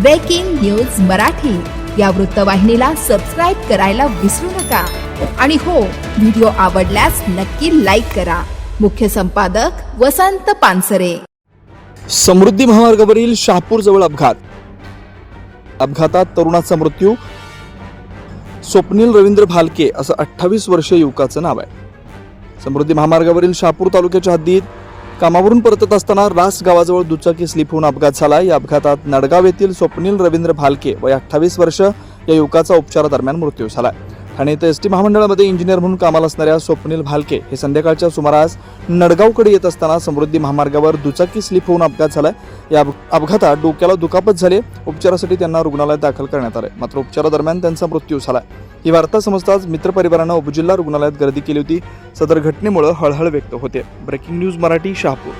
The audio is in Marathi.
ब्रेकिंग न्यूज मराठी या वृत्तवाहिनीला सबस्क्राईब करायला विसरू नका. आणि हो व्हिडिओ आवडल्यास नक्की लाईक करा. मुख्य संपादक वसंत पानसरे. समृद्धी महामार्गावरील शहापूर जवळ अपघात. अपघातात तरुणाचा मृत्यू. स्वप्नील रवींद्र भालके असं अठ्ठावीस वर्षीय युवकाचं नाव आहे. समृद्धी महामार्गावरील शहापूर तालुक्याच्या हद्दीत कामावरून परतत असताना रास गावाजवळ दुचाकी स्लिप होऊन अपघात झाला. या अपघातात नडगाव येथील स्वप्नील रवींद्र भालके वय अठ्ठावीस वर्ष या युवकाचा उपचारादरम्यान मृत्यू झाला. ठाणे येथे एस टी महामंडळामध्ये इंजिनियर म्हणून कामाला असणाऱ्या स्वप्नील भालके हे संध्याकाळच्या सुमारास नडगावकडे येत असताना समृद्धी महामार्गावर दुचाकी स्लिप होऊन अपघात झाला या अप- अपघातात डोक्याला दुखापत झाली. उपचारासाठी त्यांना रुग्णालयात दाखल करण्यात आले मात्र उपचारादरम्यान त्यांचा मृत्यू झाला ही वार्ता समजताच मित्रपरिवारानं उपजिल्हा रुग्णालयात गर्दी केली होती. सदर घटनेमुळे हळहळ व्यक्त होते. Breaking news Marathi Shahapur.